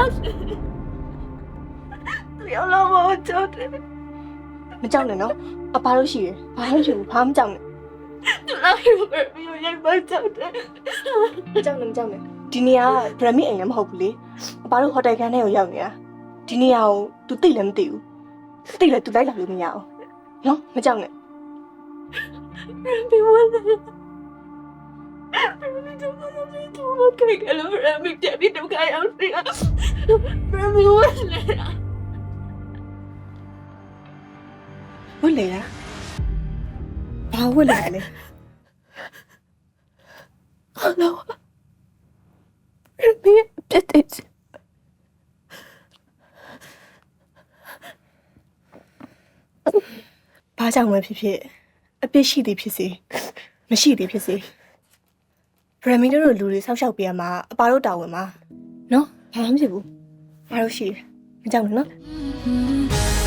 ကြောက်တယ်သူရောက်လာမကြောက်တယ်မကြောက်နဲ့နော်အပါတို့ရှိရယ်ဘာမှမဖြစ်ဘူးဘာမှမကြောက်နဲ့သူလာပြီးတော့ပြီးရိုက်ပါကြောက်တယ်မကြောက်နဲ့မကြောက်နဲ့ဒီနေရာကဗရမီအိမ်လည်းမဟုတ်ဘူးလေအပါတို့ဟိုတယ်ခန်းထဲကိုရောက်နေတာဒီနေရာကို तू သိလည်းမသိဘူးသိလည်း तू လိုက်လာလို့မရအောင်နော်မကြောက်နဲ့ပြီးဝင် တယ်ပြီးတော့မလို့ပြီးတော့မခိုင်ကလေးရမိပြပြီးတော့ခိုင်အောင်စီပြီးဝင်တယ်ဝတ်လေလားဘာဝတ်လေလဲ Hello. Remy, det är ဘာကြောင့်ပဲဖြစ်ဖြစ်အပြစ်ရှိသည်ဖြစ်စေမရှိသည်ဖြစ်စေ ဗရမီတို့လိုလူတွေဆောက်ရှောက်ပေးရမှာအပါတို့တာဝန်ပါနော်ဘာမှမဖြစ်ဘူးဘာလို့ရှိတယ်မကြောက်နဲ့နော် Mm-hmm.